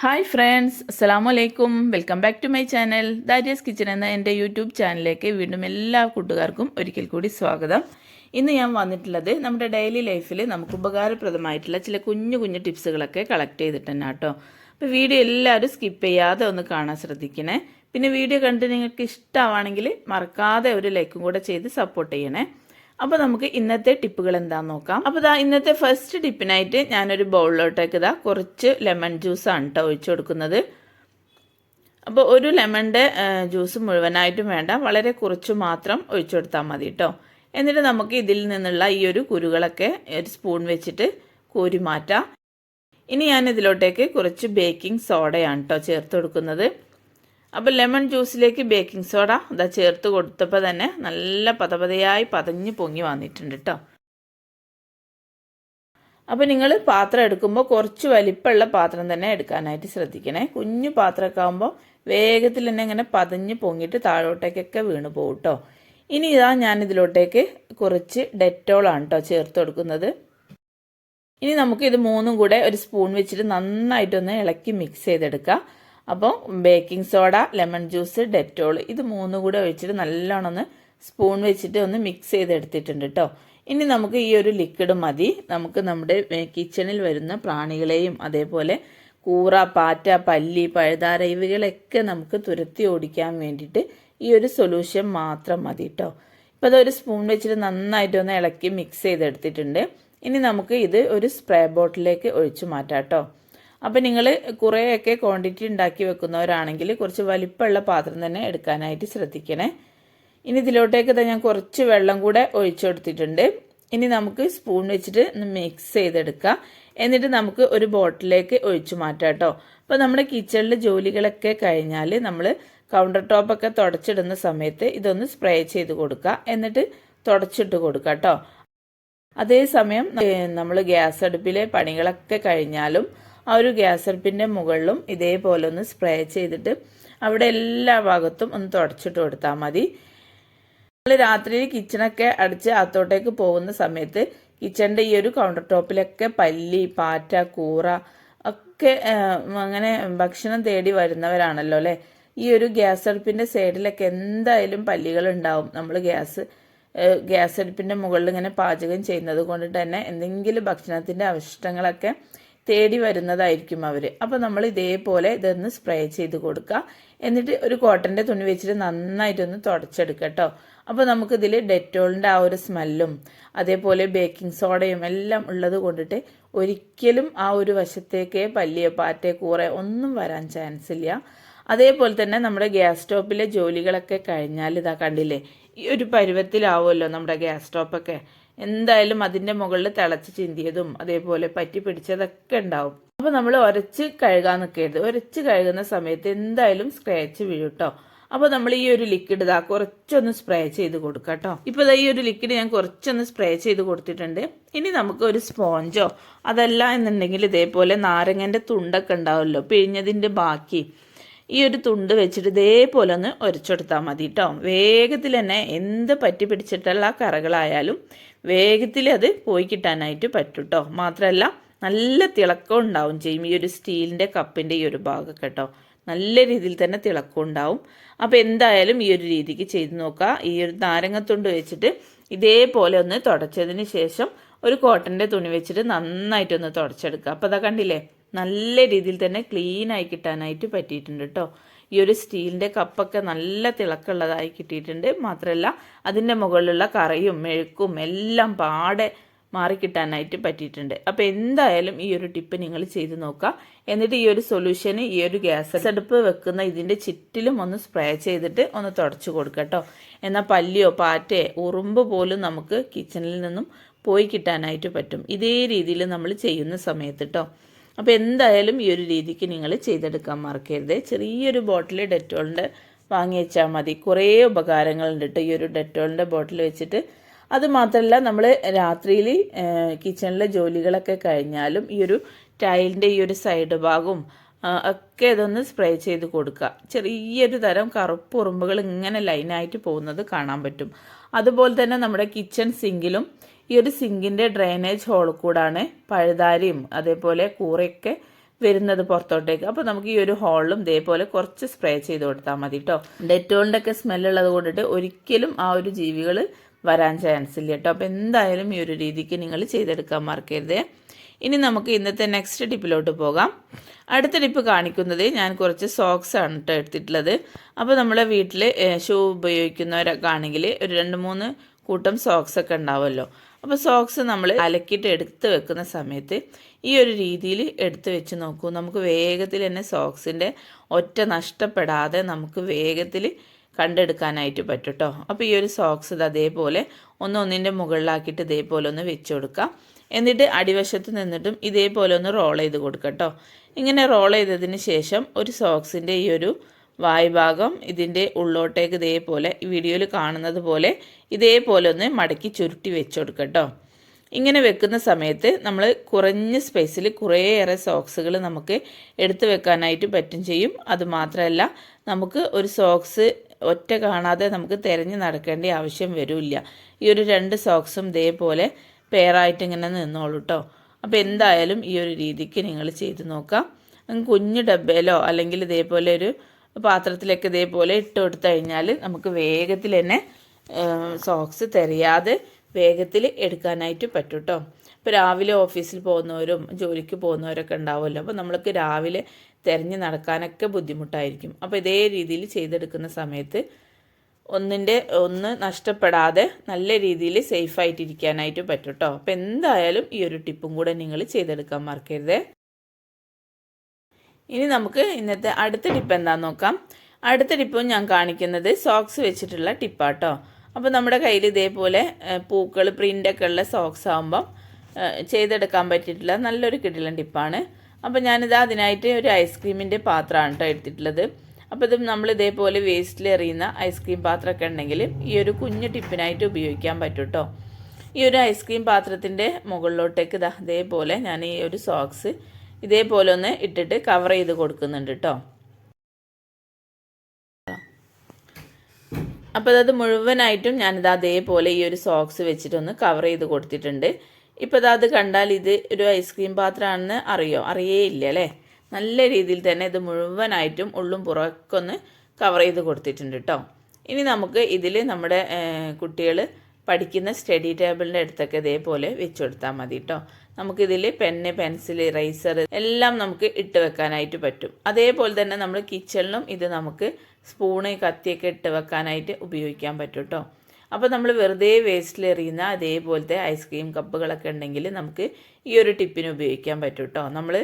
Hi friends അസ്സലാമു അലൈക്കും welcome back to my channel Dariyas kitchen എന്ന എന്റെ യൂട്യൂബ് ചാനലിലേക്ക് വീണ്ടും എല്ലാ കൂട്ടുകാർക്കും ഒരിക്കൽ കൂടി സ്വാഗതം. ഇന്ന് ഞാൻ വന്നിട്ടുള്ളത് നമ്മുടെ ഡെയിലി ലൈഫിൽ നമുക്ക് ഉപകാരപ്രദമായിട്ടുള്ള ചില കുഞ്ഞു കുഞ്ഞു ടിപ്സുകളൊക്കെ കളക്ട് ചെയ്തിട്ട് തന്നെ കേട്ടോ. അപ്പോൾ വീഡിയോ എല്ലാവരും സ്കിപ്പ് ചെയ്യാതെ ഒന്ന് കാണാൻ ശ്രദ്ധിക്കണേ. പിന്നെ വീഡിയോ കണ്ട് നിങ്ങൾക്ക് ഇഷ്ടമാണെങ്കിൽ മറക്കാതെ ഒരു ലൈക്കും കൂടെ ചെയ്ത് സപ്പോർട്ട് ചെയ്യണേ. അപ്പോൾ നമുക്ക് ഇന്നത്തെ ടിപ്പുകൾ എന്താണെന്ന് നോക്കാം. അപ്പോൾ ഇതാ ഇന്നത്തെ ഫസ്റ്റ് ടിപ്പിനായിട്ട് ഞാനൊരു ബൗളിലോട്ടേക്ക് ഇതാ കുറച്ച് ലെമൺ ആണ് കേട്ടോ ഒഴിച്ചു കൊടുക്കുന്നത്. അപ്പോൾ ഒരു ലെമണിന്റെ ജ്യൂസ് മുഴുവനായിട്ടും വേണ്ട. വളരെ കുറച്ച് മാത്രം ഒഴിച്ചു കൊടുത്താൽ മതി കേട്ടോ എന്നിട്ട് നമുക്ക് ഇതിൽ നിന്നുള്ള ഈ ഒരു കുരുകളൊക്കെ ഒരു സ്പൂൺ വെച്ചിട്ട് കോരി മാറ്റാം. ഇനി ഞാൻ ഇതിലോട്ടേക്ക് കുറച്ച് ബേക്കിംഗ് സോഡയാണ് കേട്ടോ ചേർത്ത് കൊടുക്കുന്നത്. അപ്പോൾ ലെമൺ ജ്യൂസിലേക്ക് ബേക്കിംഗ് സോഡ ഇതാ ചേർത്ത് കൊടുത്തപ്പോൾ തന്നെ നല്ല പതപതയായി പതഞ്ഞ് പൊങ്ങി വന്നിട്ടുണ്ട് കേട്ടോ അപ്പോൾ നിങ്ങൾ പാത്രം എടുക്കുമ്പോൾ കുറച്ച് വലിപ്പമുള്ള പാത്രം തന്നെ എടുക്കാനായിട്ട് ശ്രദ്ധിക്കണേ. കുഞ്ഞു പാത്രമൊക്കെ ആകുമ്പോൾ വേഗത്തിൽ തന്നെ ഇങ്ങനെ പതഞ്ഞ് പൊങ്ങിയിട്ട് താഴോട്ടേക്കൊക്കെ വീണ് പോകും കേട്ടോ ഇനി ഇതാ ഞാൻ ഇതിലോട്ടേക്ക് കുറച്ച് ഡെറ്റോളാണ് കേട്ടോ ചേർത്ത് കൊടുക്കുന്നത്. ഇനി നമുക്ക് ഇത് മൂന്നും കൂടെ ഒരു സ്പൂൺ വെച്ചിട്ട് നന്നായിട്ടൊന്ന് ഇളക്കി മിക്സ് ചെയ്തെടുക്കാം. അപ്പോൾ baking soda lemon juice Dettol ഇത് മൂന്നും കൂടെ ഒഴിച്ചിട്ട് നല്ലോണം ഒന്ന് സ്പൂൺ വെച്ചിട്ട് ഒന്ന് മിക്സ് ചെയ്തെടുത്തിട്ടുണ്ട് കേട്ടോ ഇനി നമുക്ക് ഈ ഒരു ലിക്വിഡ് മതി. നമുക്ക് നമ്മുടെ കിച്ചണിൽ വരുന്ന പ്രാണികളെയും അതേപോലെ കൂറ പാറ്റ പല്ലി പഴുതാര ഇവകളൊക്കെ നമുക്ക് തുരത്തി ഓടിക്കാൻ വേണ്ടിയിട്ട് ഈ ഒരു സൊല്യൂഷൻ മാത്രം മതി കേട്ടോ ഇപ്പോൾ അതൊരു സ്പൂൺ വെച്ചിട്ട് നന്നായിട്ടൊന്ന് ഇളക്കി മിക്സ് ചെയ്തെടുത്തിട്ടുണ്ട്. ഇനി നമുക്ക് ഇത് ഒരു സ്പ്രേ ബോട്ടിലേക്ക് ഒഴിച്ചു മാറ്റാം കേട്ടോ അപ്പോൾ നിങ്ങൾ കുറേയൊക്കെ ക്വാണ്ടിറ്റി ഉണ്ടാക്കി വെക്കുന്നവരാണെങ്കിൽ കുറച്ച് വലിപ്പമുള്ള പാത്രം തന്നെ എടുക്കാനായിട്ട് ശ്രദ്ധിക്കണേ. ഇനി ഇതിലോട്ടേക്ക് ഞാൻ കുറച്ച് വെള്ളം കൂടെ ഒഴിച്ചു കൊടുത്തിട്ടുണ്ട്. ഇനി നമുക്ക് സ്പൂൺ വെച്ചിട്ട് മിക്സ് ചെയ്തെടുക്കാം. എന്നിട്ട് നമുക്ക് ഒരു ബോട്ടിലേക്ക് ഒഴിച്ചു മാറ്റാം കേട്ടോ അപ്പോൾ നമ്മുടെ കിച്ചണിൽ ജോലികളൊക്കെ കഴിഞ്ഞാൽ നമ്മൾ കൗണ്ടർ ടോപ്പൊക്കെ തുടച്ചിടുന്ന സമയത്ത് ഇതൊന്ന് സ്പ്രേ ചെയ്ത് കൊടുക്കുക. എന്നിട്ട് തുടച്ചിട്ട് കൊടുക്കുക കേട്ടോ അതേസമയം നമ്മൾ ഗ്യാസ് അടുപ്പിലെ പണികളൊക്കെ കഴിഞ്ഞാലും ആ ഒരു ഗ്യാസ് അടുപ്പിന്റെ മുകളിലും ഇതേപോലെ ഒന്ന് സ്പ്രേ ചെയ്തിട്ട് അവിടെ എല്ലാ ഭാഗത്തും ഒന്ന് തുടച്ചിട്ട് കൊടുത്താൽ മതി. നമ്മൾ രാത്രി കിച്ചണൊക്കെ അടിച്ച് അത്തോട്ടേക്ക് പോകുന്ന സമയത്ത് കിച്ചണിന്റെ ഈ ഒരു കൗണ്ടർ ടോപ്പിലൊക്കെ പല്ലി പാറ്റ കൂറ ഒക്കെ അങ്ങനെ ഭക്ഷണം തേടി വരുന്നവരാണല്ലോ അല്ലേ? ഈ ഒരു ഗ്യാസ് അടുപ്പിന്റെ സൈഡിലൊക്കെ എന്തായാലും പല്ലികൾ ഉണ്ടാവും നമ്മൾ ഗ്യാസ് ഗ്യാസ് അടുപ്പിന്റെ മുകളിൽ ഇങ്ങനെ പാചകം ചെയ്യുന്നത് കൊണ്ട് തന്നെ എന്തെങ്കിലും ഭക്ഷണത്തിന്റെ അവശിഷ്ടങ്ങളൊക്കെ തേടി വരുന്നതായിരിക്കും അവർ അപ്പോൾ നമ്മൾ ഇതേപോലെ ഇതൊന്ന് സ്പ്രേ ചെയ്ത് കൊടുക്കുക എന്നിട്ട് ഒരു കോട്ടന്റെ തുണി വെച്ചിട്ട് നന്നായിട്ടൊന്ന് തുടച്ചെടുക്കുക കേട്ടോ അപ്പോൾ നമുക്കിതിൽ ഡെറ്റോളിന്റെ ആ ഒരു സ്മെല്ലും അതേപോലെ ബേക്കിംഗ് സോഡയും എല്ലാം ഉള്ളത് കൊണ്ടിട്ട് ഒരിക്കലും ആ ഒരു വശത്തേക്ക് പല്ലിയോ പാറ്റേ കൂറ ഒന്നും വരാൻ ചാൻസ് ഇല്ല. അതേപോലെ തന്നെ നമ്മുടെ ഗ്യാസ് സ്റ്റോപ്പിലെ ജോലികളൊക്കെ കഴിഞ്ഞാൽ ഇതാ കണ്ടില്ലേ ഈ ഒരു പരുവത്തിലാവുമല്ലോ നമ്മുടെ ഗ്യാസ് സ്റ്റോപ്പൊക്കെ. എന്തായാലും അതിന്റെ മുകളിൽ തിളച്ച് ചിന്തിയതും അതേപോലെ പറ്റി പിടിച്ചതൊക്കെ ഉണ്ടാവും. അപ്പോൾ നമ്മൾ ഉരച്ച് കഴുകാൻ നിൽക്കരുത്. ഉരച്ച് കഴുകുന്ന സമയത്ത് എന്തായാലും സ്ക്രാച്ച് വീഴും കേട്ടോ അപ്പോൾ നമ്മൾ ഈ ഒരു ലിക്വിഡ് ഇതാ കുറച്ചൊന്ന് സ്പ്രേ ചെയ്ത് കൊടുക്കാം കേട്ടോ ഇപ്പോൾ ഈ ഒരു ലിക്വിഡ് ഞാൻ കുറച്ചൊന്ന് സ്പ്രേ ചെയ്ത് കൊടുത്തിട്ടുണ്ട്. ഇനി നമുക്ക് ഒരു സ്പോഞ്ചോ അതല്ല എന്നുണ്ടെങ്കിൽ ഇതേപോലെ നാരങ്ങന്റെ തുണ്ടൊക്കെ ഉണ്ടാവുമല്ലോ പിഴിഞ്ഞതിന്റെ ബാക്കി. ഈ ഒരു തുണ്ട് വെച്ചിട്ട് ഇതേപോലെ ഒന്ന് ഉരച്ചെടുത്താൽ മതി കേട്ടോ വേഗത്തിൽ തന്നെ എന്ത് പറ്റി പിടിച്ചിട്ടുള്ള കറകളായാലും വേഗത്തിൽ അത് പോയി കിട്ടാനായിട്ട് പറ്റും കേട്ടോ മാത്രമല്ല നല്ല തിളക്കം ഉണ്ടാവും ചെയ്യും ഈ ഒരു സ്റ്റീലിന്റെ കപ്പിന്റെ ഈ ഒരു ഭാഗം കേട്ടോ നല്ല രീതിയിൽ തന്നെ തിളക്കം ഉണ്ടാവും. അപ്പോൾ എന്തായാലും ഈ ഒരു രീതിക്ക് ചെയ്ത് നോക്കുക ഈ ഒരു നാരങ്ങത്തുണ്ട് വെച്ചിട്ട് ഇതേപോലെ ഒന്ന് തുടച്ചതിന് ശേഷം ഒരു കോട്ടന്റെ തുണി വെച്ചിട്ട് നന്നായിട്ടൊന്ന് തുടച്ചെടുക്കുക. അപ്പോൾ അതാ കണ്ടില്ലേ? നല്ല രീതിയിൽ തന്നെ ക്ലീൻ ആയി കിട്ടാനായിട്ട് പറ്റിയിട്ടുണ്ട് കേട്ടോ ഈ ഒരു സ്റ്റീലിന്റെ കപ്പൊക്കെ നല്ല തിളക്കമുള്ളതായി കിട്ടിയിട്ടുണ്ട്. മാത്രമല്ല അതിന്റെ മുകളിലുള്ള കറയും മെഴുക്കും എല്ലാം പാടെ മാറിക്കിട്ടാനായിട്ട് പറ്റിയിട്ടുണ്ട്. അപ്പോൾ എന്തായാലും ഈ ഒരു ടിപ്പ് നിങ്ങൾ ചെയ്ത് നോക്കുക. എന്നിട്ട് ഈ ഒരു സൊല്യൂഷന് ഈ ഒരു ഗ്യാസ് അടുപ്പ് വെക്കുന്ന ഇതിന്റെ ചുറ്റിലും ഒന്ന് സ്പ്രേ ചെയ്തിട്ട് ഒന്ന് തുടച്ചു കൊടുക്കുക കേട്ടോ. എന്നാൽ പല്ലിയോ പാറ്റയോ ഉറുമ്പ് പോലും നമുക്ക് കിച്ചണിൽ നിന്നും പോയി കിട്ടാനായിട്ട് പറ്റും. ഇതേ രീതിയിൽ നമ്മൾ ചെയ്യുന്ന സമയത്ത് കേട്ടോ. അപ്പോൾ എന്തായാലും ഈ ഒരു രീതിക്ക് നിങ്ങൾ ചെയ്തെടുക്കാൻ മറക്കരുത്. ചെറിയൊരു ബോട്ടിൽ ഡെറ്റോളിന്റെ വാങ്ങി വെച്ചാൽ മതി. കുറേ ഉപകാരങ്ങൾ കേട്ടോ ഈ ഒരു ഡെറ്റോളിന്റെ ബോട്ടിൽ വെച്ചിട്ട് അത് മാത്രമല്ല നമ്മൾ രാത്രിയിൽ കിച്ചണിലെ ജോലികളൊക്കെ കഴിഞ്ഞാലും ഈ ഒരു ടൈലിന്റെ ഈ ഒരു സൈഡ് ഭാഗവും ഒക്കെ ഇതൊന്ന് സ്പ്രേ ചെയ്ത് കൊടുക്കുക ചെറിയൊരു തരം കറുപ്പ് ഉറുമ്പുകൾ ഇങ്ങനെ ലൈനായിട്ട് പോകുന്നത് കാണാൻ പറ്റും. അതുപോലെ തന്നെ നമ്മുടെ കിച്ചൺ സിങ്കിലും ഈ ഒരു സിങ്കിന്റെ ഡ്രെയിനേജ് ഹോൾ കൂടാണ് പഴുതാരിയും അതേപോലെ കൂറയൊക്കെ വരുന്നത് പുറത്തോട്ടേക്ക്. അപ്പോൾ നമുക്ക് ഈ ഒരു ഹോളിലും ഇതേപോലെ കുറച്ച് സ്പ്രേ ചെയ്ത് കൊടുത്താൽ മതി കേട്ടോ ഡെറ്റോളിന്റെ ഒക്കെ സ്മെല്ലുള്ളത് കൊണ്ടിട്ട് ഒരിക്കലും ആ ഒരു ജീവികൾ വരാൻ ചാൻസ് ഇല്ല കേട്ടോ അപ്പോൾ എന്തായാലും ഈ ഒരു രീതിക്ക് നിങ്ങൾ ചെയ്തെടുക്കാൻ മറക്കരുത്. ഇനി നമുക്ക് ഇന്നത്തെ നെക്സ്റ്റ് ടിപ്പിലോട്ട് പോകാം. അടുത്ത ടിപ്പ് കാണിക്കുന്നത് ഞാൻ കുറച്ച് സോക്സ് ആണ് കേട്ടോ എടുത്തിട്ടുള്ളത്. അപ്പോൾ നമ്മളെ വീട്ടിൽ ഷൂ ഉപയോഗിക്കുന്നവരൊക്കെ ആണെങ്കിൽ ഒരു രണ്ട് മൂന്ന് കൂട്ടം സോക്സ് ഒക്കെ ഉണ്ടാവുമല്ലോ. അപ്പോൾ സോക്സ് നമ്മൾ അലക്കിയിട്ട് എടുത്ത് വെക്കുന്ന സമയത്ത് ഈ ഒരു രീതിയിൽ എടുത്ത് വെച്ച് നോക്കൂ. നമുക്ക് വേഗത്തിൽ തന്നെ സോക്സിന്റെ ഒറ്റ നഷ്ടപ്പെടാതെ നമുക്ക് വേഗത്തിൽ കണ്ടെടുക്കാനായിട്ട് പറ്റും കേട്ടോ അപ്പോൾ ഈ ഒരു സോക്സ് ഇത് അതേപോലെ ഒന്ന് ഒന്നിന്റെ മുകളിലാക്കിയിട്ട് ഇതേപോലെ ഒന്ന് വെച്ച് കൊടുക്കാം. എന്നിട്ട് അടിവശത്ത് നിന്നിട്ടും ഇതേപോലെ ഒന്ന് റോൾ ചെയ്ത് കൊടുക്കാം കേട്ടോ ഇങ്ങനെ റോൾ ചെയ്തതിന് ശേഷം ഒരു സോക്സിന്റെ ഈ ഒരു വായ്ഭാഗം ഇതിന്റെ ഉള്ളോട്ടേക്ക് ഇതേപോലെ ഈ വീഡിയോയിൽ കാണുന്നത് പോലെ ഇതേപോലെ ഒന്ന് മടക്കി ചുരുട്ടി വെച്ച് കേട്ടോ ഇങ്ങനെ വെക്കുന്ന സമയത്ത് നമ്മൾ കുറഞ്ഞ സ്പേസിൽ കുറേയേറെ സോക്സുകൾ നമുക്ക് എടുത്തു വെക്കാനായിട്ട് പറ്റും ചെയ്യും. അതുമാത്രമല്ല നമുക്ക് ഒരു സോക്സ് ഒറ്റ കാണാതെ നമുക്ക് തിരഞ്ഞ് നടക്കേണ്ട ആവശ്യം വരില്ല. ഈ ഒരു രണ്ട് സോക്സും ഇതേപോലെ പെയറായിട്ട് ഇങ്ങനെ നിന്നോളൂ കേട്ടോ അപ്പോൾ എന്തായാലും ഈ ഒരു രീതിക്ക് നിങ്ങൾ ചെയ്ത് നോക്കാം. കുഞ്ഞു ഡബ്ബയിലോ അല്ലെങ്കിൽ ഇതേപോലെ ഒരു പാത്രത്തിലേക്ക് ഇതേപോലെ ഇട്ട് കൊടുത്തു കഴിഞ്ഞാൽ നമുക്ക് വേഗത്തിൽ തന്നെ സോക്സ് തെറിയാതെ വേഗത്തിൽ എടുക്കാനായിട്ട് പറ്റും കേട്ടോ ഇപ്പോൾ രാവിലെ ഓഫീസിൽ പോകുന്നവരും ജോലിക്ക് പോകുന്നവരൊക്കെ ഉണ്ടാവുമല്ലോ. അപ്പോൾ നമ്മൾക്ക് രാവിലെ തിരഞ്ഞ് നടക്കാനൊക്കെ ബുദ്ധിമുട്ടായിരിക്കും. അപ്പോൾ ഇതേ രീതിയിൽ ചെയ്തെടുക്കുന്ന സമയത്ത് ഒന്നിന്റെ ഒന്ന് നഷ്ടപ്പെടാതെ നല്ല രീതിയിൽ സേഫായിട്ടിരിക്കാനായിട്ട് പറ്റും കേട്ടോ അപ്പോൾ എന്തായാലും ഈ ഒരു ടിപ്പും കൂടെ നിങ്ങൾ ചെയ്തെടുക്കാൻ മറക്കരുത്. ഇനി നമുക്ക് ഇന്നത്തെ അടുത്ത ടിപ്പ് എന്താന്ന് നോക്കാം. അടുത്ത ടിപ്പും ഞാൻ കാണിക്കുന്നത് സോക്സ് വെച്ചിട്ടുള്ള ടിപ്പാട്ടോ. അപ്പോൾ നമ്മുടെ കയ്യിൽ ഇതേപോലെ പൂക്കൾ പ്രിന്റൊക്കെ ഉള്ള സോക്സ് ആകുമ്പം ചെയ്തെടുക്കാൻ പറ്റിയിട്ടുള്ള നല്ലൊരു കിടിലൻ ടിപ്പാണ്. അപ്പോൾ ഞാനിത് അതിനായിട്ട് ഒരു ഐസ്ക്രീമിന്റെ പാത്രമാണ് കേട്ടോ എടുത്തിട്ടുള്ളത്. അപ്പോൾ ഇത് നമ്മൾ ഇതേപോലെ വേസ്റ്റിൽ എറിയുന്ന ഐസ്ക്രീം പാത്രമൊക്കെ ഉണ്ടെങ്കിൽ ഈ ഒരു കുഞ്ഞു ടിപ്പിനായിട്ട് ഉപയോഗിക്കാൻ പറ്റും കേട്ടോ ഈ ഒരു ഐസ്ക്രീം പാത്രത്തിന്റെ മുകളിലോട്ടേക്ക് ഇതാ ഇതേപോലെ ഞാൻ ഈ ഒരു സോക്സ് ഇതേപോലെ ഒന്ന് ഇട്ടിട്ട് കവർ ചെയ്ത് കൊടുക്കുന്നുണ്ട് കേട്ടോ അപ്പോൾ അത് മുഴുവനായിട്ടും ഞാനിത് അതേപോലെ ഈ ഒരു സോക്സ് വെച്ചിട്ടൊന്ന് കവർ ചെയ്ത് കൊടുത്തിട്ടുണ്ട്. ഇപ്പോൾ അത് കണ്ടാൽ ഇത് ഒരു ഐസ്ക്രീം പാത്രമാണെന്ന് അറിയോ? അറിയേ ഇല്ല അല്ലേ? നല്ല രീതിയിൽ തന്നെ ഇത് മുഴുവനായിട്ടും ഉള്ളും പുറക്കൊന്ന് കവർ ചെയ്ത് കൊടുത്തിട്ടുണ്ട് കേട്ടോ ഇനി നമുക്ക് ഇതിൽ നമ്മുടെ കുട്ടികൾ പഠിക്കുന്ന സ്റ്റഡി ടേബിളിന്റെ അടുത്തൊക്കെ ഇതേപോലെ വെച്ച് കൊടുത്താൽ മതി കേട്ടോ നമുക്കിതിൽ പെന്ന് പെൻസിൽ ഇറൈസർ എല്ലാം നമുക്ക് ഇട്ട് വെക്കാനായിട്ട് പറ്റും. അതേപോലെ തന്നെ നമ്മൾ കിച്ചണിലും ഇത് നമുക്ക് സ്പൂണ് കത്തിയൊക്കെ ഇട്ട് വെക്കാനായിട്ട് ഉപയോഗിക്കാൻ പറ്റും കേട്ടോ അപ്പോൾ നമ്മൾ വെറുതെ വേസ്റ്റിൽ എറിയുന്ന അതേപോലത്തെ ഐസ്ക്രീം കപ്പുകളൊക്കെ ഉണ്ടെങ്കിൽ നമുക്ക് ഈ ഒരു ടിപ്പിന് ഉപയോഗിക്കാൻ പറ്റും കേട്ടോ നമ്മൾ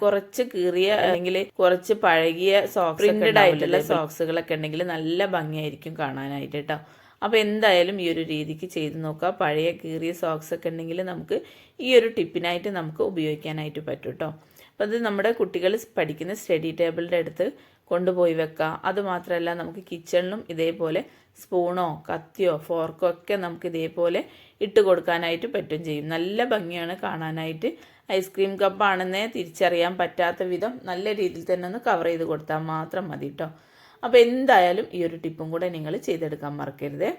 കുറച്ച് കീറിയ അല്ലെങ്കിൽ കുറച്ച് പഴകിയ സോക്സ് പ്രിന്റഡ് ആയിട്ടുള്ള സോക്സുകളൊക്കെ ഉണ്ടെങ്കിൽ നല്ല ഭംഗിയായിരിക്കും കാണാനായിട്ട് കേട്ടോ അപ്പോൾ എന്തായാലും ഈ ഒരു രീതിക്ക് ചെയ്ത് നോക്കുക പഴയ കീറിയ സോക്സ് ഒക്കെ ഉണ്ടെങ്കിൽ നമുക്ക് ഈ ഒരു ടിപ്പിനായിട്ട് നമുക്ക് ഉപയോഗിക്കാനായിട്ട് പറ്റും കേട്ടോ അപ്പോൾ അത് നമ്മുടെ കുട്ടികൾ പഠിക്കുന്ന സ്റ്റഡി ടേബിളിന്റെ അടുത്ത് കൊണ്ടുപോയി വെക്കുക അതുമാത്രമല്ല നമുക്ക് കിച്ചണിലും ഇതേപോലെ സ്പൂണോ കത്തിയോ ഫോർക്കോ ഒക്കെ നമുക്ക് ഇതേപോലെ ഇട്ട് കൊടുക്കാനായിട്ട് പറ്റും ചെയ്യും. നല്ല ഭംഗിയാണ് കാണാനായിട്ട്. ഐസ്ക്രീം കപ്പാണെന്നേ തിരിച്ചറിയാൻ പറ്റാത്ത വിധം നല്ല രീതിയിൽ തന്നെ ഒന്ന് കവർ ചെയ്ത് കൊടുത്താൽ മാത്രം മതി കേട്ടോ അപ്പോൾ എന്തായാലും ഈ ഒരു ടിപ്പും കൂടെ നിങ്ങൾ ചെയ്തെടുക്കാൻ മറക്കരുത്.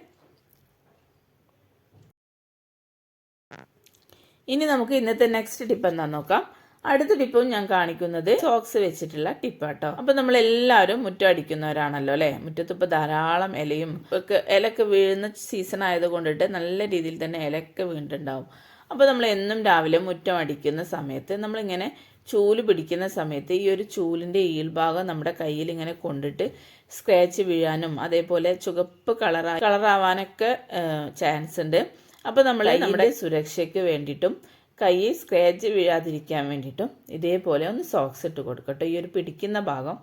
ഇനി നമുക്ക് ഇന്നത്തെ നെക്സ്റ്റ് ടിപ്പ് എന്താണെന്ന് നോക്കാം. അടുത്ത ടിപ്പും ഞാൻ കാണിക്കുന്നത് സോക്സ് വെച്ചിട്ടുള്ള ടിപ്പാട്ടോ. അപ്പൊ നമ്മൾ എല്ലാവരും മുറ്റം അടിക്കുന്നവരാണല്ലോ അല്ലെ? മുറ്റത്തിപ്പോ ധാരാളം ഇലയും ഒക്കെ ഇലക്കെ വീഴുന്ന സീസൺ ആയത് കൊണ്ടിട്ട് നല്ല രീതിയിൽ തന്നെ ഇലയൊക്കെ വീണിട്ടുണ്ടാവും. അപ്പോൾ നമ്മൾ എന്നും രാവിലെ മുറ്റം അടിക്കുന്ന സമയത്ത് നമ്മളിങ്ങനെ ചൂൽ പിടിക്കുന്ന സമയത്ത് ഈ ഒരു ചൂലിന്റെ ഈൽഭാഗം നമ്മുടെ കയ്യിൽ ഇങ്ങനെ കൊണ്ടിട്ട് സ്ക്രാച്ച് വീഴാനും അതേപോലെ ചുവപ്പ് കളറാ കളറാവാനൊക്കെ ചാൻസ് ഉണ്ട്. അപ്പോൾ നമ്മൾ നമ്മുടെ സുരക്ഷയ്ക്ക് വേണ്ടിയിട്ടും കൈ സ്ക്രാച്ച് വീഴാതിരിക്കാൻ വേണ്ടിയിട്ടും ഇതേപോലെ ഒന്ന് സോക്സ് ഇട്ട് കൊടുക്കട്ടെ. ഈ ഒരു പിടിക്കുന്ന ഭാഗം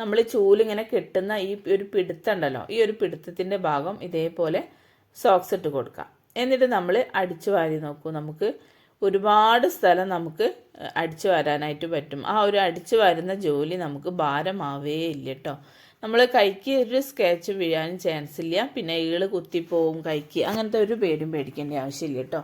നമ്മൾ ചൂലിങ്ങനെ കെട്ടുന്ന ഈ ഒരു പിടുത്തുണ്ടല്ലോ ഈ ഒരു പിടുത്തത്തിന്റെ ഭാഗം ഇതേപോലെ സോക്സ് ഇട്ട് കൊടുക്കാം. എന്നിട്ട് നമ്മൾ അടിച്ചു വാരി നോക്കൂ. നമുക്ക് ഒരുപാട് സ്ഥലം നമുക്ക് അടിച്ചു വരാനായിട്ട് പറ്റും. ആ ഒരു അടിച്ചു വരുന്ന ജോലി നമുക്ക് ഭാരമാവേ ഇല്ല കേട്ടോ നമ്മൾ കൈക്ക് ഒരു സ്കെച്ച് വീഴാനും ചാൻസ് ഇല്ല. പിന്നെ ഈൾ കുത്തിപ്പോവും കൈക്ക്. അങ്ങനത്തെ ഒരു പേരും പേടിക്കേണ്ട ആവശ്യമില്ല കേട്ടോ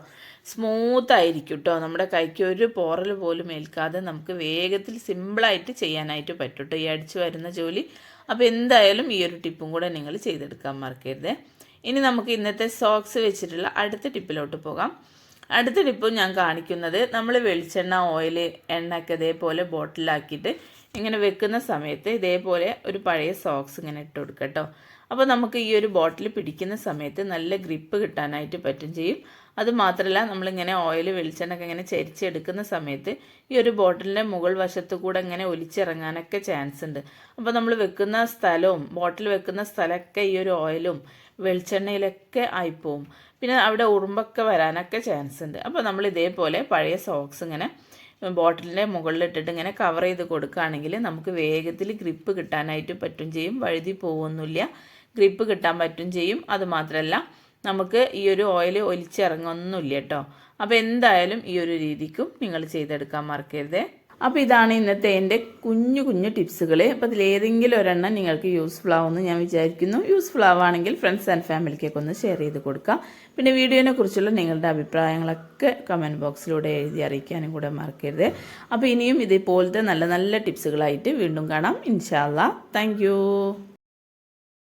സ്മൂത്ത് ആയിരിക്കും കേട്ടോ നമ്മുടെ കൈക്ക് ഒരു പോറൽ പോലും ഏൽക്കാതെ നമുക്ക് വേഗത്തിൽ സിമ്പിളായിട്ട് ചെയ്യാനായിട്ട് പറ്റും കേട്ടോ ഈ അടിച്ചു വരുന്ന ജോലി. അപ്പോൾ എന്തായാലും ഈ ഒരു ടിപ്പും കൂടെ നിങ്ങൾ ചെയ്തെടുക്കാൻ മറക്കരുത്. ഇനി നമുക്ക് ഇന്നത്തെ സോക്സ് വെച്ചിട്ടുള്ള അടുത്ത ടിപ്പിലോട്ട് പോകാം. അടുത്ത ടിപ്പും ഞാൻ കാണിക്കുന്നത് നമ്മൾ വെളിച്ചെണ്ണ ഓയിൽ എണ്ണയൊക്കെ ഇതേപോലെ ബോട്ടിലാക്കിയിട്ട് ഇങ്ങനെ വെക്കുന്ന സമയത്ത് ഇതേപോലെ ഒരു പഴയ സോക്സ് ഇങ്ങനെ ഇട്ട് കൊടുക്കുക കേട്ടോ അപ്പോൾ നമുക്ക് ഈ ഒരു ബോട്ടിൽ പിടിക്കുന്ന സമയത്ത് നല്ല ഗ്രിപ്പ് കിട്ടാനായിട്ട് പറ്റും ചെയ്യും. അത് മാത്രമല്ല നമ്മളിങ്ങനെ ഓയിൽ വെളിച്ചെണ്ണൊക്കെ ഇങ്ങനെ ചരിച്ചെടുക്കുന്ന സമയത്ത് ഈ ഒരു ബോട്ടിലിന്റെ മുകൾ വശത്ത് കൂടെ ഇങ്ങനെ ഒലിച്ചിറങ്ങാനൊക്കെ ചാൻസ് ഉണ്ട്. അപ്പോൾ നമ്മൾ വെക്കുന്ന സ്ഥലവും ബോട്ടിൽ വെക്കുന്ന സ്ഥലമൊക്കെ ഈ ഒരു ഓയിലും വെളിച്ചെണ്ണയിലൊക്കെ ആയിപ്പോവും. പിന്നെ അവിടെ ഉറുമ്പൊക്കെ വരാനൊക്കെ ചാൻസ് ഉണ്ട് അപ്പോൾ നമ്മൾ ഇതേപോലെ പഴയ സോക്സ് ഇങ്ങനെ ബോട്ടിലിന്റെ മുകളിലിട്ടിട്ട് ഇങ്ങനെ കവർ ചെയ്ത് കൊടുക്കുകയാണെങ്കിൽ നമുക്ക് വേഗത്തിൽ ഗ്രിപ്പ് കിട്ടാനായിട്ട് പറ്റും ചെയ്യും. വഴുതി പോകുന്നില്ല. ഗ്രിപ്പ് കിട്ടാൻ പറ്റും ചെയ്യും. അതുമാത്രമല്ല നമുക്ക് ഈ ഒരു ഓയിൽ ഒലിച്ചിറങ്ങൊന്നുമില്ല കേട്ടോ. അപ്പോൾ എന്തായാലും ഈ ഒരു രീതിക്കും നിങ്ങൾ ചെയ്തെടുക്കാൻ മറക്കരുതേ. അപ്പോൾ ഇതാണ് ഇന്നത്തെ എന്റെ കുഞ്ഞു കുഞ്ഞു ടിപ്സുകൾ അപ്പോൾ അതിലേതെങ്കിലും ഒരെണ്ണം നിങ്ങൾക്ക് യൂസ്ഫുൾ ആവുമെന്ന് ഞാൻ വിചാരിക്കുന്നു. യൂസ്ഫുൾ ആവുകയാണെങ്കിൽ ഫ്രണ്ട്സ് ആൻഡ് ഫാമിലിക്കൊക്കെ ഒന്ന് ഷെയർ ചെയ്ത് കൊടുക്കാം. പിന്നെ വീഡിയോനെ കുറിച്ചുള്ള നിങ്ങളുടെ അഭിപ്രായങ്ങളൊക്കെ കമന്റ് ബോക്സിലൂടെ എഴുതി അറിയിക്കാനും കൂടെ മറക്കരുത്. അപ്പോൾ ഇനിയും ഇതേപോലത്തെ നല്ല നല്ല ടിപ്സുകളായിട്ട് വീണ്ടും കാണാം. ഇൻഷാല്ല താങ്ക്